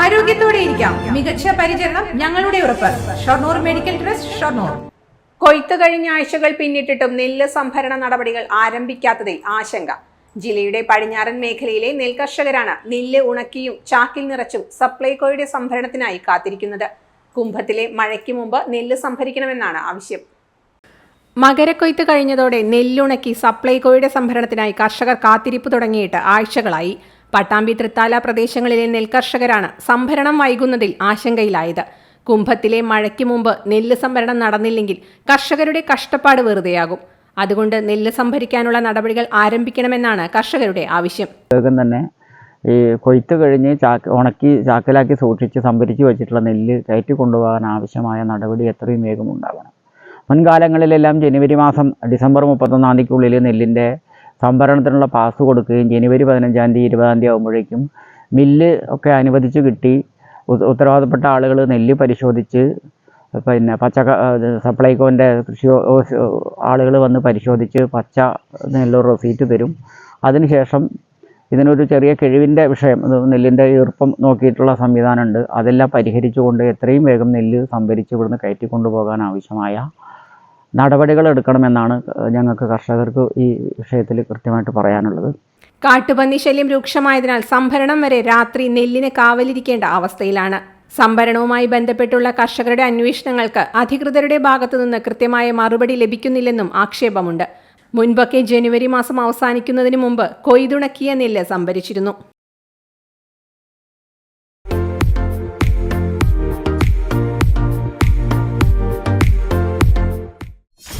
ആരോഗ്യത്തോടെ ഇരിക്കാം. മികച്ച പരിചരണം ഞങ്ങളുടെ ഉറപ്പ്. Shoranur medical trust Shoranur. കൊയ്ത്ത് കഴിഞ്ഞ ആഴ്ചകൾ പിന്നിട്ടിട്ടും നെല്ല് സംഭരണ നടപടികൾ ആരംഭിക്കാത്തതിൽ ആശങ്ക. ജില്ലയുടെ പടിഞ്ഞാറൻ മേഖലയിലെ നെൽകർഷകരാണ് നെല്ല് ഉണക്കിയും ചാക്കിൽ നിറച്ചും സപ്ലൈകോയുടെ സംഭരണത്തിനായി കാത്തിരിക്കുന്നത്. കുംഭത്തിലെ മഴയ്ക്ക് മുമ്പ് നെല്ല് സംഭരിക്കണമെന്നാണ് ആവശ്യം. മകരക്കൊയ്ത്ത് കഴിഞ്ഞതോടെ നെല്ലുണക്കി സപ്ലൈകോയുടെ സംഭരണത്തിനായി കർഷകർ കാത്തിരിപ്പ് തുടങ്ങിയിട്ട് ആഴ്ചകളായി. പട്ടാമ്പി തൃത്താല പ്രദേശങ്ങളിലെ നെൽകർഷകരാണ് സംഭരണം വൈകുന്നതിൽ ആശങ്കയിലായത്. കുംഭത്തിലെ മഴയ്ക്ക് മുമ്പ് നെല്ല് സംഭരണം നടന്നില്ലെങ്കിൽ കർഷകരുടെ കഷ്ടപ്പാട് വെറുതെയാകും. അതുകൊണ്ട് നെല്ല് സംഭരിക്കാനുള്ള നടപടികൾ ആരംഭിക്കണമെന്നാണ് കർഷകരുടെ ആവശ്യം. തന്നെ ഈ കൊയ്ത്ത് കഴിഞ്ഞ് ചാക്ക് ഉണക്കി ചാക്കിലാക്കി സൂക്ഷിച്ച് സംഭരിച്ച് വെച്ചിട്ടുള്ള നെല്ല് കയറ്റി കൊണ്ടുപോകാൻ ആവശ്യമായ നടപടി എത്രയും വേഗം ഉണ്ടാകണം. മുൻകാലങ്ങളിലെല്ലാം ജനുവരി മാസം ഡിസംബർ മുപ്പത്തൊന്നാം തീയതിക്കുള്ളിൽ നെല്ലിന്റെ സംഭരണത്തിനുള്ള പാസ് കൊടുക്കുകയും ജനുവരി പതിനഞ്ചാം തീയതി ഇരുപതാം തീയതി ആകുമ്പോഴേക്കും മില്ല് ഒക്കെ അനുവദിച്ച് കിട്ടി. ഉത്ത- ഉത്തരവാദപ്പെട്ട ആളുകൾ നെല്ല് പരിശോധിച്ച് പിന്നെ പച്ച സപ്ലൈകോന്റെ കൃഷി ആളുകൾ വന്ന് പരിശോധിച്ച് പച്ച നെല്ല് റെസീറ്റ് തരും. അതിനുശേഷം ഇതിനൊരു ചെറിയ കിഴിവിന്റെ വിഷയം നെല്ലിന്റെ ഈർപ്പം നോക്കിയിട്ടുള്ള സംവിധാനമുണ്ട്. അതെല്ലാം പരിഹരിച്ചുകൊണ്ട് എത്രയും വേഗം നെല്ല് സംഭരിച്ച് ഇവിടുന്ന് കയറ്റി കൊണ്ടുപോകാൻ ആവശ്യമായ നടപടികൾ എടുക്കണമെന്നാണ് ഞങ്ങൾക്ക് കർഷകർക്ക് ഈ വിഷയത്തിൽ കൃത്യമായിട്ട് പറയാനുള്ളത്. കാട്ടുപന്നി ശല്യം രൂക്ഷമായതിനാൽ സംഭരണം വരെ രാത്രി നെല്ലിന് കാവലിരിക്കേണ്ട അവസ്ഥയിലാണ്. സംഭരണവുമായി ബന്ധപ്പെട്ടുള്ള കർഷകരുടെ അന്വേഷണങ്ങൾക്ക് അധികൃതരുടെ ഭാഗത്തുനിന്ന് കൃത്യമായ മറുപടി ലഭിക്കുന്നില്ലെന്നും ആക്ഷേപമുണ്ട്. മുൻപൊക്കെ ജനുവരി മാസം അവസാനിക്കുന്നതിന് മുമ്പ് കൊയ്തുണക്കിയ നെല്ല് സംഭരിച്ചിരുന്നു.